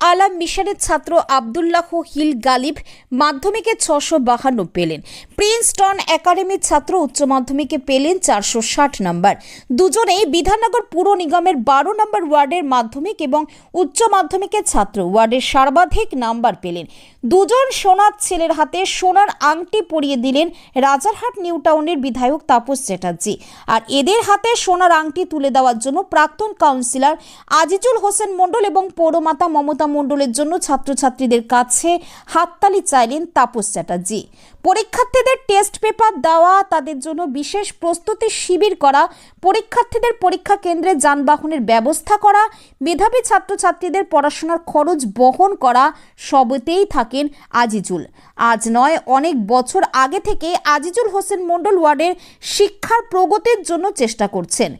আলাম মিশনের ছাত্র আবদুল্লাহ হিল গালিব মাধ্যমিকে ছশো বাহান্ন পেলেন। প্রিন্সটন একাডেমির ছাত্র উচ্চ মাধ্যমিকে পেলেন চারশো ষাট নম্বর। দুজনেই বিধাননগর পুর নিগমের বারো নম্বর ওয়ার্ডের মাধ্যমিক এবং উচ্চ মাধ্যমিকের ছাত্র। ওয়ার্ডের সর্বাধিক নাম্বার পেলেন। দুজন সোনার ছেলের হাতে সোনার আংটি পরিয়ে দিলেন রাজারহাট নিউ টাউনের বিধায়ক তাপস চ্যাটার্জি। আর এদের হাতে সোনার আংটি তুলে দেওয়ার জন্য প্রাক্তন কাউন্সিলর আজিজুল হোসেন মণ্ডল এবং পৌরমাতা মমতা মণ্ডলের জন্য ছাত্রছাত্রীদের কাছে হাততালি চাইলেন তাপস চ্যাটার্জি। পরীক্ষার্থীদের টেস্ট পেপার দেওয়া, তাদের জন্য বিশেষ প্রস্তুতি শিবির করা, পরীক্ষার্থীদের পরীক্ষা কেন্দ্রে যানবাহনের ব্যবস্থা করা, মেধাবী ছাত্রছাত্রীদের পড়াশোনার খরচ বহন করা, সবতেই থাকেন আজিজুল। আজ নয়, অনেক বছর আগে থেকে আজিজুল হোসেন মণ্ডল ওয়ার্ডের শিক্ষার প্রগতির জন্য চেষ্টা করছেন।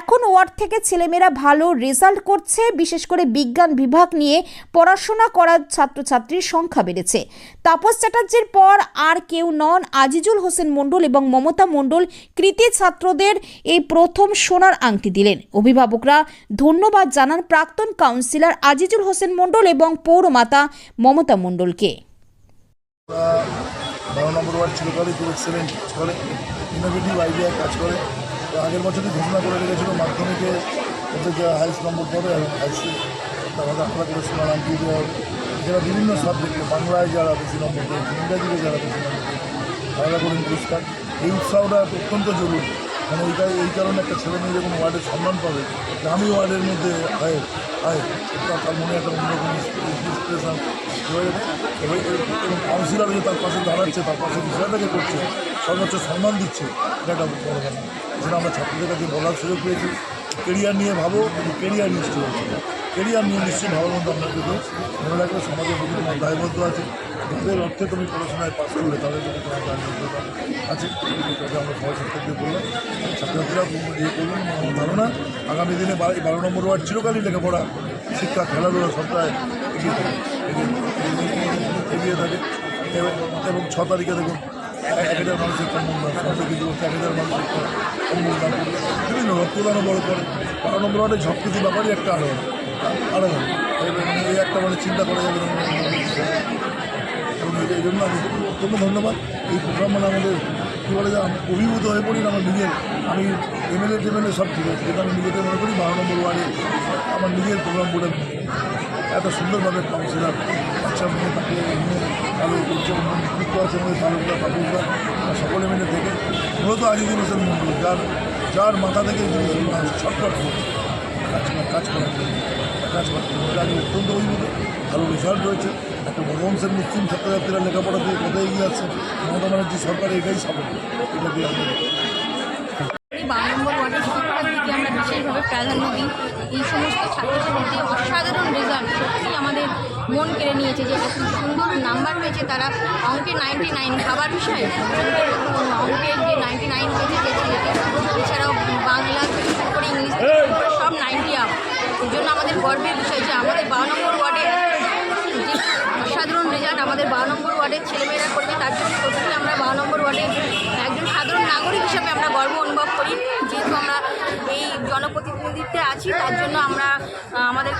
এখন ওয়ার্ড থেকে ছেলেমেয়েরা ভালো রেজাল্ট করছে, বিশেষ করে বিজ্ঞান বিভাগ নিয়ে পড়াশোনা করার ছাত্রছাত্রীর সংখ্যা বেড়েছে। তাপস চ্যাটার্জির পর আর কেউ নন আজিজুল হোসেন মণ্ডল এবং মমতা মণ্ডল কৃতি ছাত্রদের এই প্রথম সোনার আংটি দিলেন। অভিভাবকরা ধন্যবাদ জানান প্রাক্তন কাউন্সিলর আজিজুল হোসেন মণ্ডল এবং পৌরমাতা মমতা মণ্ডলকে। আগের ঘোষণা করে রেখেছিল মাধ্যমিকে হাইস্ট নম্বর দেওয়া বিভিন্ন সাবজেক্টে বাংলায় যারা বেশি নম্বর ইংরাজিতে যারা বেশি নম্বর আলাদা করে পুরস্কার এই উৎসাহটা অত্যন্ত জরুরি। মানে এই কারণে এই কারণে একটা ছেলে মেয়ে যখন ওয়ার্ডের সম্মান পাবে আমি ওয়ার্ডের মধ্যে হয় হয় তার মনে একটা অন্যরকম ইন্সপিরেশন এবং কাউন্সিলর যে তার পাশে দাঁড়াচ্ছে, তার পাশে বিষয়টাকে করছে, সর্বোচ্চ সম্মান দিচ্ছে, এটা একটা বড় সেটা আমরা ছাত্রদের কাছে বলার সুযোগ পেয়েছি। কেরিয়ার নিয়ে ভাবো কেরিয়ার নিশ্চয় কেরিয়ার নিয়ে নিশ্চয়ই ভালো মন্দ আপনার কিন্তু মনে রাখবে সমাজের প্রতি তোমার দায়বদ্ধ আছে। যাদের অর্থে তুমি পড়াশোনায় পাস করলে তাদের প্রতি তোমার দায়বদ্ধতা আছে। তবে আমরা সবাই ছাত্রদের বললাম। ছাত্রছাত্রীরা ইয়ে করবেন আমার ধারণা আগামী দিনে বারো নম্বর ওয়ার্ড চিরকালই লেখাপড়া, শিক্ষা, খেলাধুলা সবটাই এগিয়ে থাকে। এবং ছ তারিখে দেখুন এক হাজার মানুষের কর্মদান সরকার করছে এক হাজার মানুষের কর্মদান বিভিন্ন রক্তদানও বড় করে। বারো নম্বর ওয়ার্ডে সব কিছু ব্যাপারই একটা আলাদা। আলাদা এই একটা মানে চিন্তা করা যাবে এবং এই- জন্য আমি অত্যন্ত ধন্যবাদ। এই প্রোগ্রাম মানে আমাদের, কী বলে যে অভিভূত হয়ে পড়ি আমার নিজের। আমি এমএলএ টেমএলএ সব ঠিক আছে। কিন্তু আমি নিজেকে মনে করি, বারো নম্বর ওয়ার্ডে আমার নিজের প্রোগ্রাম বলে এত সুন্দরভাবে কাউন্সিলার বাচ্চা মেয়ে তাকে ভালো করছে নেতৃত্ব আছে আমাদের তালুকদার, কাপুরদার সকলে মিলে থেকে মূলত আজিজুল হোসেন মন্ডল যার যার মাথা থেকে এই কাজ করা, কাজ জন্য কাজ করতে হবে আমি অত্যন্ত অভিভূত। ভালো রেজাল্ট রয়েছে। একটা অংশের মুসলিম ছাত্রছাত্রীরা লেখাপড়া দিয়ে কোথায় এগিয়ে যাচ্ছে মমতা ব্যানার্জি সরকার এটাই সাপোর্ট এটা আমরা বিশেষভাবে প্রাধান্য দিই। এই সমস্ত ছাত্রছাত্রীদের অসাধারণ রেজাল্ট সত্যি আমাদের মন কেড়ে নিয়েছে যে এত সুন্দর নাম্বার পেয়েছে তারা অঙ্কে নাইনটি নাইন ভাবার বিষয়। অঙ্কের যে নাইন ছেলেকে। এছাড়াও বাংলা ইংলিশ থেকে শুরু করে সব নাইনটি আপ এই জন্য আমাদের গর্বের বিষয় যে আমাদের বারো নম্বর ওয়ার্ডে যে অসাধারণ রেজাল্ট আমাদের বারো নম্বর ওয়ার্ডের ছেলেমেয়েরা করবে তার জন্য প্রথমে আমরা বারো নম্বর ওয়ার্ডে একজন সাধারণ নাগরিক হিসাবে আমরা গর্ব অনুভব করি যেহেতু আমরা এই জনপ্রতিনিধিত্বে আছি, তার জন্য আমরা আমাদের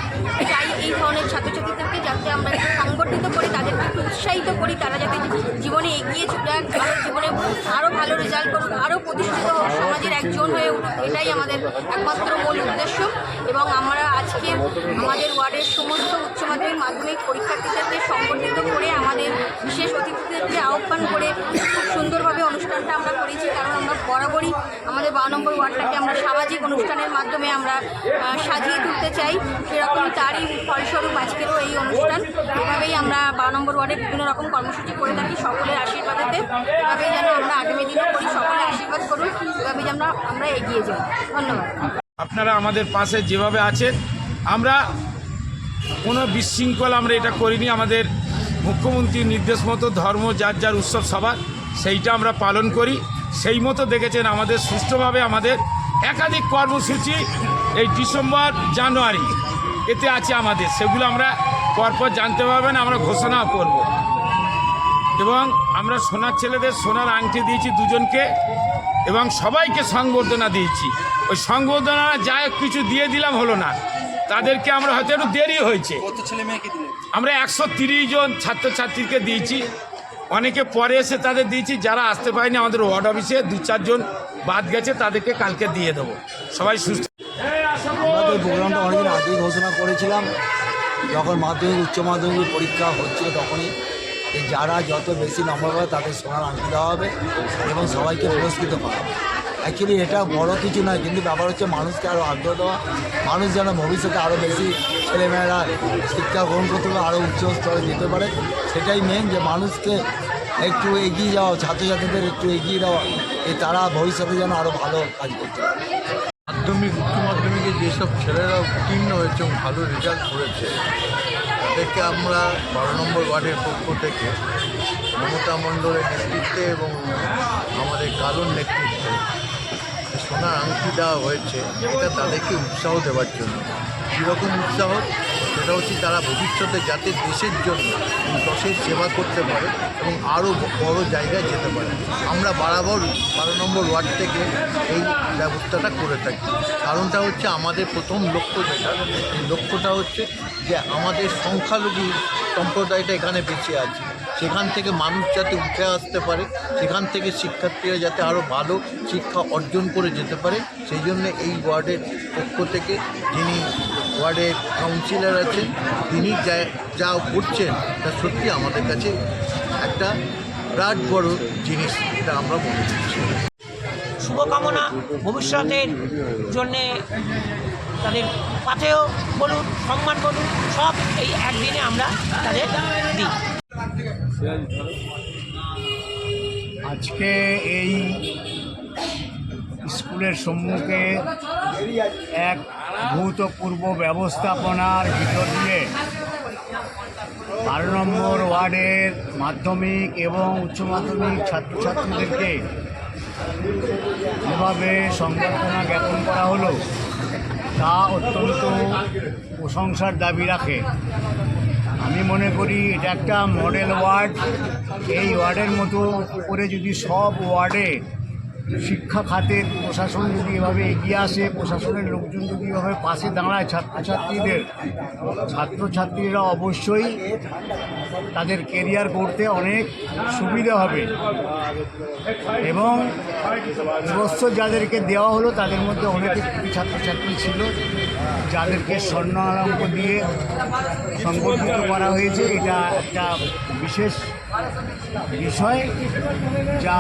চাই এই ধরনের ছাত্রছাত্রীদেরকে যাতে আমরা সংগঠিত করি একটু উৎসাহিত করি তারা যাতে জীবনে এগিয়ে যাক জীবনে আরও ভালো রেজাল্ট করুক আরও প্রতিষ্ঠিত হোক, সমাজের একজন হয়ে উঠুক, এটাই আমাদের একমাত্র মূল উদ্দেশ্য। এবং আমরা আজকে আমাদের ওয়ার্ডের সমস্ত উচ্চ মাধ্যমিক মাধ্যমিক পরীক্ষার্থীদেরকে সংগঠিত করে আমাদের বিশেষ অতিথিদেরকে আহ্বান করে খুব সুন্দরভাবে অনুষ্ঠানটা আমরা করেছি, কারণ আমরা বরাবরই আমাদের বারো নম্বর ওয়ার্ডটাকে আমরা সামাজিক অনুষ্ঠানের মাধ্যমে আমরা সাজিয়ে তুলতে চাই। সেরকম তারই ফলস্বরূপ আজকেরও এই অনুষ্ঠান। এভাবেই আমরা বারো নম্বর ওয়ার্ডে বিভিন্ন রকম কর্মসূচি করে থাকি সকলের আশীর্বাদেতে। এভাবেই যেন আমরা আগামী দিনও করি সকলে আশীর্বাদ করুন, এভাবেই যেন আমরা এগিয়ে যাই। ধন্যবাদ। আপনারা আমাদের পাশে যেভাবে আছেন, আমরা কোনো বিশৃঙ্খলা আমরা এটা করিনি। আমাদের মুখ্যমন্ত্রীর নির্দেশ মতো ধর্ম, যার যার উৎসব, সবার, সেইটা আমরা পালন করি। সেই মতো দেখেছেন আমাদের সুষ্ঠুভাবে আমাদের একাধিক কর্মসূচি এই ডিসেম্বর, জানুয়ারি, এতে আছে আমাদের। সেগুলো আমরা পরপর জানতে পারবেন, আমরা ঘোষণা করব। এবং আমরা সোনার ছেলেদের সোনার আংটি দিয়েছি দুজনকে এবং সবাইকে সংবর্ধনা দিয়েছি। ওই সংবর্ধনা যা হোক কিছু দিয়ে দিলাম হলো না। তাদেরকে আমরা হয়তো একটু দেরি হয়েছে। আমরা একশো তিরিশ জন ছাত্রছাত্রীকে দিয়েছি। অনেকে পরে এসে তাদের দিয়েছি যারা আসতে পারেনি আমাদের ওয়ার্ড অফিসে দু চারজন বাদ গেছে তাদেরকে কালকে দিয়ে দেবো। সবাই সুস্থ। আমরা তো প্রোগ্রামটা অনেকদিন আগেই ঘোষণা করেছিলাম। যখন মাধ্যমিক উচ্চ মাধ্যমিক পরীক্ষা হচ্ছিল তখনই। যে যারা যত বেশি নম্বর পাবে তাদের সোনার আংটি দেওয়া হবে এবং সবাইকে পুরস্কৃত করা হবে। অ্যাকচুয়ালি এটা বড় কিছু নয়, কিন্তু ব্যাপার হচ্ছে মানুষকে আরও আগ্রহ দেওয়া, মানুষ যেন ভবিষ্যতে আরও বেশি ছেলেমেয়েরা শিক্ষা গ্রহণ করতে পারে আরও উচ্চ স্তরে যেতে পারে, সেটাই মেন যে মানুষকে একটু এগিয়ে যাওয়া, ছাত্রছাত্রীদের একটু এগিয়ে দেওয়া যে তারা ভবিষ্যতে যেন আরও ভালো কাজ করতে মাধ্যমিক, উচ্চ মাধ্যমিকে যেসব ছেলেরা উত্তীর্ণ হয়েছে ভালো রেজাল্ট করেছে তাদেরকে আমরা বারো নম্বর ওয়ার্ডের পক্ষ থেকে মমতা মণ্ডলের নেতৃত্বে এবং আমাদের কালুর নেতৃত্বে সোনার আংটি দেওয়া হয়েছে, এটা তাদেরকে উৎসাহ দেওয়ার জন্য। কীরকম উৎসাহ, সেটা হচ্ছে তারা ভবিষ্যতে যাতে দেশের জন্য দশের সেবা করতে পারে এবং আরও বড় জায়গায় যেতে পারে। আমরা বরাবর বারো নম্বর ওয়ার্ড থেকে এই ব্যবস্থাটা করে থাকি। কারণটা হচ্ছে আমাদের প্রথম লক্ষ্য যেটা। লক্ষ্যটা হচ্ছে যে আমাদের সংখ্যালঘু সম্প্রদায়টা এখানে বেঁচে আছে। সেখান থেকে মানুষ যাতে উঠে আসতে পারে, সেখান থেকে শিক্ষার্থীরা যাতে আরও ভালো শিক্ষা অর্জন করে যেতে পারে, সেই জন্য এই ওয়ার্ডের পক্ষ থেকে যিনি ওয়ার্ডের কাউন্সিলর আছেন, তিনি যা যা করছেন, তা সত্যি আমাদের কাছে একটা বিরাট বড় জিনিস, এটা আমরা মনে করছি। শুভকামনা ভবিষ্যতের জন্যে তাদের পাথেয় বলুন, সম্মান বলুন, সব এই একদিনে আমরা তাদের দিই। আজকে এই স্কুলের সম্মুখে এক ভূতপূর্ব ব্যবস্থাপনার ভিতর দিয়ে বারো নম্বর ওয়ার্ডের মাধ্যমিক এবং উচ্চ মাধ্যমিক ছাত্রছাত্রীদেরকে যেভাবে সংবর্ধনা জ্ঞাপন করা হলো তা অত্যন্ত প্রশংসার দাবি রাখে। আমি মনে করি এটা একটা মডেল ওয়ার্ড এই ওয়ার্ডের মতো করে যদি সব ওয়ার্ডে শিক্ষা খাতের প্রশাসন যদি এভাবে এগিয়ে আসে, প্রশাসনের লোকজন যদি এভাবে পাশে দাঁড়ায়, ছাত্রছাত্রীদের, ছাত্রছাত্রীরা অবশ্যই তাদের কেরিয়ার করতে অনেক সুবিধা হবে। এবং এবছর যাদেরকে দেওয়া হলো, তাদের মধ্যে অনেকে ছাত্রছাত্রী ছিল, যাদেরকে স্বর্ণ আলঙ্ক দিয়ে সংবর্ধিত করা হয়েছে। এটা একটা বিশেষ বিষয় যা